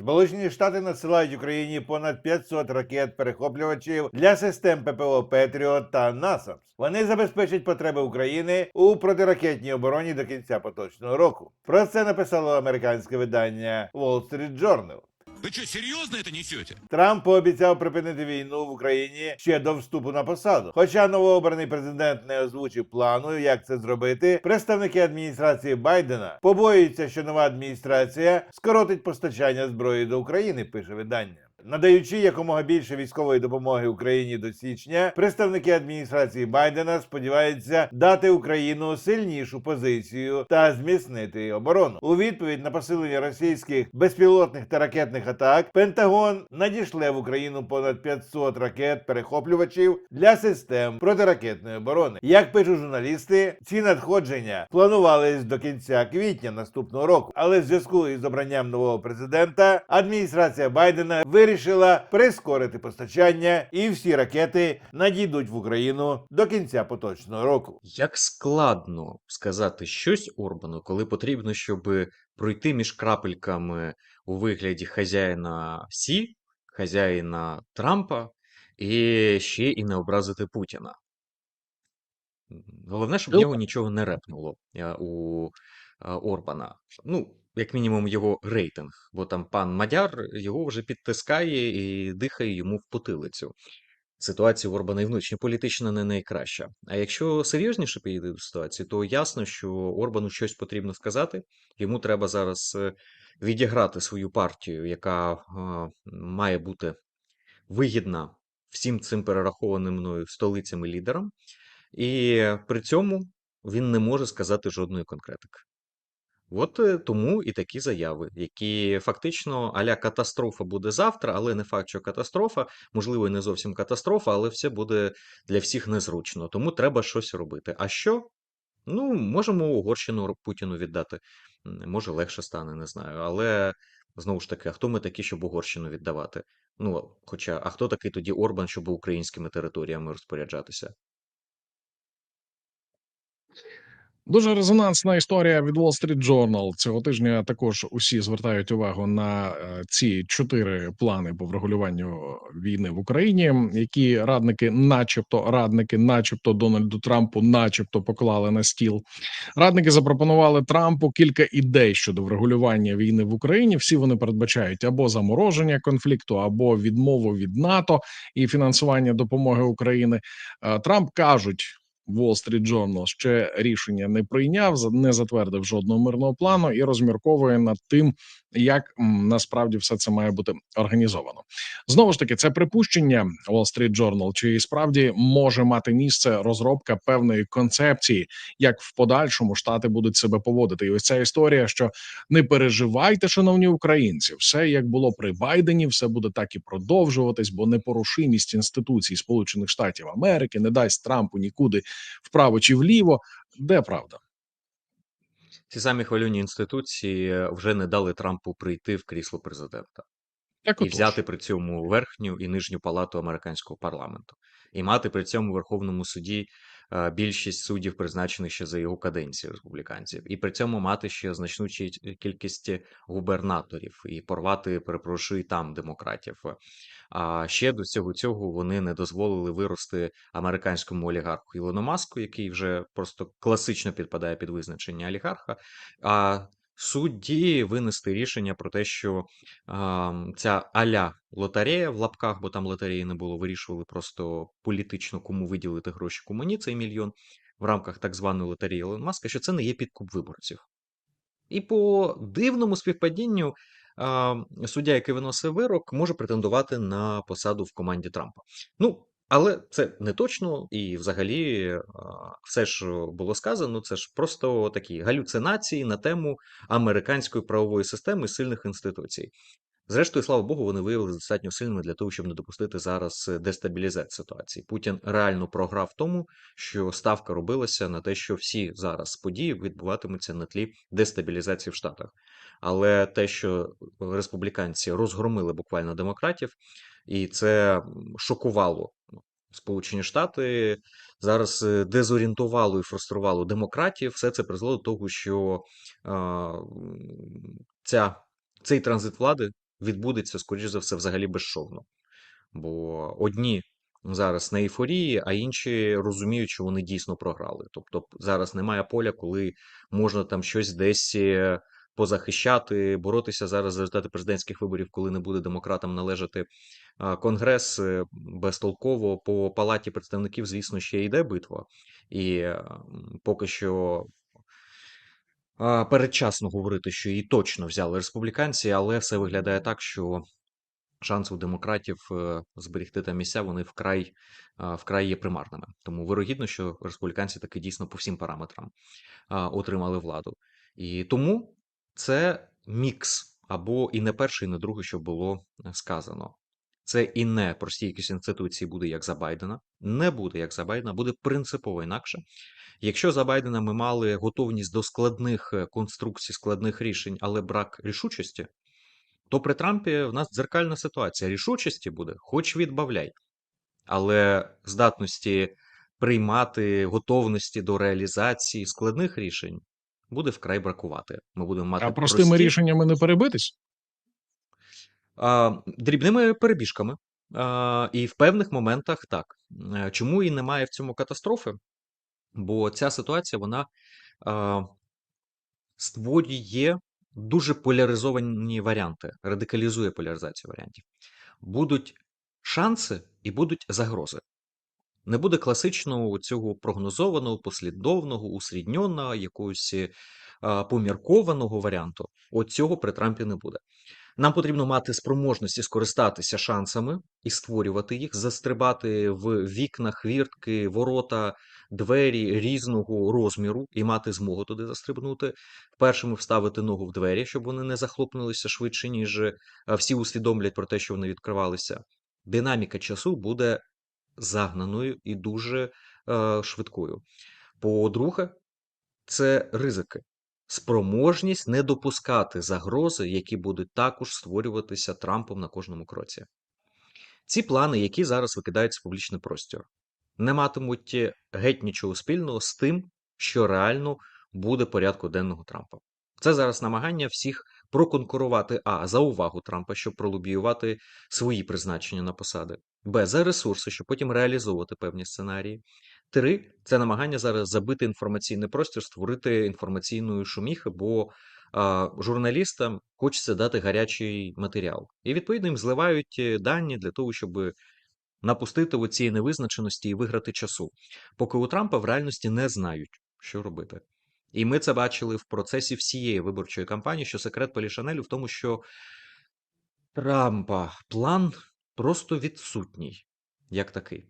Сполучені Штати надсилають Україні понад 500 ракет перехоплювачів для систем ППО Петріот та НАСАМС. Вони забезпечать потреби України у протиракетній обороні до кінця поточного року. Про це написало американське видання Wall Street Journal. Вы що, серйозно це несете? Трамп пообіцяв припинити війну в Україні ще до вступу на посаду. Хоча новообраний президент не озвучив плану, як це зробити, представники адміністрації Байдена побоюються, що нова адміністрація скоротить постачання зброї до України. Пише видання. Надаючи якомога більше військової допомоги Україні до січня, представники адміністрації Байдена сподіваються дати Україну сильнішу позицію та зміцнити оборону. У відповідь на посилення російських безпілотних та ракетних атак Пентагон надішле в Україну понад 500 ракет перехоплювачів для систем протиракетної оборони. Як пишуть журналісти, ці надходження планувались до кінця квітня наступного року, але в зв'язку із обранням нового президента адміністрація Байдена вирішила прискорити постачання, і всі ракети надійдуть в Україну до кінця поточного року. Як складно сказати щось Орбану, коли потрібно, щоб пройти між крапельками у вигляді хазяїна Сі, хазяїна Трампа і ще і не образити Путіна. Головне, щоб в Ну, нього нічого не репнуло е, у е, Орбана. Ну, як мінімум, його рейтинг, бо там пан Мадяр його вже підтискає і дихає йому в потилицю. Ситуація в Орбана і внутрішньополітична не найкраща. А якщо серйозніше підійти до ситуації, то ясно, що Орбану щось потрібно сказати. Йому треба зараз е, відіграти свою партію, яка е, має бути вигідна всім цим перерахованим мною столицям і лідерам, і при цьому він не може сказати жодної конкретики. От е, тому і такі заяви, які фактично аля катастрофа буде завтра, але не факт, що катастрофа, можливо, і не зовсім катастрофа, але все буде для всіх незручно. Тому треба щось робити. А що? Ну, можемо Угорщину Путіну віддати. Може, легше стане, не знаю. Але знову ж таки, а хто ми такі, щоб Угорщину віддавати? Ну, хоча, а хто такий тоді Орбан, щоб українськими територіями розпоряджатися? Дуже резонансна історія від Wall Street Journal. Цього тижня також усі звертають увагу на е, ці чотири плани по врегулюванню війни в Україні, які радники, начебто, радники, начебто Дональду Трампу, начебто поклали на стіл. Радники запропонували Трампу кілька ідей щодо врегулювання війни в Україні. Всі вони передбачають або замороження конфлікту, або відмову від НАТО і фінансування допомоги України. Е, Трамп кажуть. Wall Street Journal ще рішення не прийняв, не затвердив жодного мирного плану і розмірковує над тим, як насправді все це має бути організовано. Знову ж таки, це припущення Wall Street Journal, чи справді може мати місце розробка певної концепції, як в подальшому штати будуть себе поводити. І ось ця історія, що не переживайте, шановні українці, все як було при Байдені, все буде так і продовжуватись, бо непорушимість інституцій Сполучених Штатів Америки не дасть Трампу нікуди вправо чи вліво. Де правда? Ці самі хвилюні інституції вже не дали Трампу прийти в крісло президента. Так і отож. взяти при цьому верхню і нижню палату американського парламенту, і мати при цьому в Верховному суді е, більшість суддів, призначених ще за його каденції республіканців, і при цьому мати ще значну кількість губернаторів і порвати, перепрошую, там демократів. А ще до цього цього вони не дозволили вирости американському олігарху Ілону Маску, який вже просто класично підпадає під визначення олігарха. А судді винести рішення про те, що а, ця аля лотерея в лапках, бо там лотереї не було, вирішували просто політично, кому виділити гроші, кому ні, цей мільйон в рамках так званої лотереї Ілон Маска, що це не є підкуп виборців. І по дивному співпадінню а, суддя, який виносив вирок, може претендувати на посаду в команді Трампа. Ну, але це не точно, і взагалі все, що було сказано, це ж просто такі галюцинації на тему американської правової системи сильних інституцій. Зрештою, слава Богу, вони виявилися достатньо сильними для того, щоб не допустити зараз е, дестабілізації ситуації. Путін реально програв в тому, що ставка робилася на те, що всі зараз події відбуватимуться на тлі дестабілізації в Штатах. Але те, що республіканці розгромили буквально демократів, і це шокувало Сполучені Штати, зараз е, дезорієнтувало і фруструвало демократів. Все це призвело до того, що ця, цей транзит влади відбудеться, скоріш за все, взагалі безшовно. Бо одні зараз на ейфорії, а інші розуміють, що вони дійсно програли. Тобто зараз немає поля, коли можна там щось десь е, позахищати, боротися зараз за результати президентських виборів, коли не буде демократам належати Конгрес е, безтолково по палаті представників, звісно, ще йде битва, і е, поки що передчасно говорити, що її точно взяли республіканці, але все виглядає так, що шанси у демократів е, зберегти там місця вони вкрай, вкрай є примарними. Тому вирогідно, що республіканці таки дійсно по всім параметрам отримали владу. І тому це мікс або і не перше, і не друге, що було е, сказано. Це і не прості якісь інституції буде як за Байдена, не буде як за Байдена, буде принципово інакше. Якщо за Байдена ми мали готовність до складних е, конструкцій, складних рішень, але брак рішучості, то при Трампі в нас дзеркальна ситуація. Рішучості буде, хоч відбавляй, але здатності приймати готовності до реалізації складних рішень буде вкрай бракувати. Ми будемо мати А простими прості, рішеннями не перебитись? а, дрібними перебіжками. А, і в певних моментах так. Е, Чому і немає в цьому катастрофи? Бо ця ситуація вона а, створює дуже поляризовані варіанти, радикалізує поляризацію варіантів. Будуть шанси і будуть загрози. Не буде класичного цього прогнозованого, послідовного, усрідньоного, якогось е, поміркованого варіанту. От цього при Трампі не буде. Нам потрібно мати спроможності скористатися шансами і створювати їх, застрибати в вікна, хвіртки, ворота, двері різного розміру і мати змогу туди застрибнути. Першими вставити ногу в двері, щоб вони не захлопнулися швидше, ніж е, всі усвідомлять про те, що вони відкривалися. Динаміка часу буде загнаною і дуже е, швидкою. По-друге, це ризики. Спроможність не допускати загрози, які будуть також створюватися Трампом на кожному кроці. Ці плани, які зараз викидаються в публічний простір, не матимуть е, геть нічого спільного з тим, що реально буде порядку денного Трампа. Це зараз намагання всіх проконкурувати А за увагу Трампа, щоб пролобіювати свої призначення на посади, Б за ресурси, щоб потім реалізовувати певні сценарії. Три це намагання зараз забити інформаційний простір, створити інформаційну шуміхи, бо а, журналістам хочеться дати гарячий матеріал. І відповідно їм зливають е, дані для того, щоб напустити у цієї невизначеності і виграти часу. Поки у Трампа в реальності не знають, що робити. І ми це бачили в процесі всієї виборчої кампанії, що секрет Полішанелю в тому, що Трампа план просто відсутній як такий.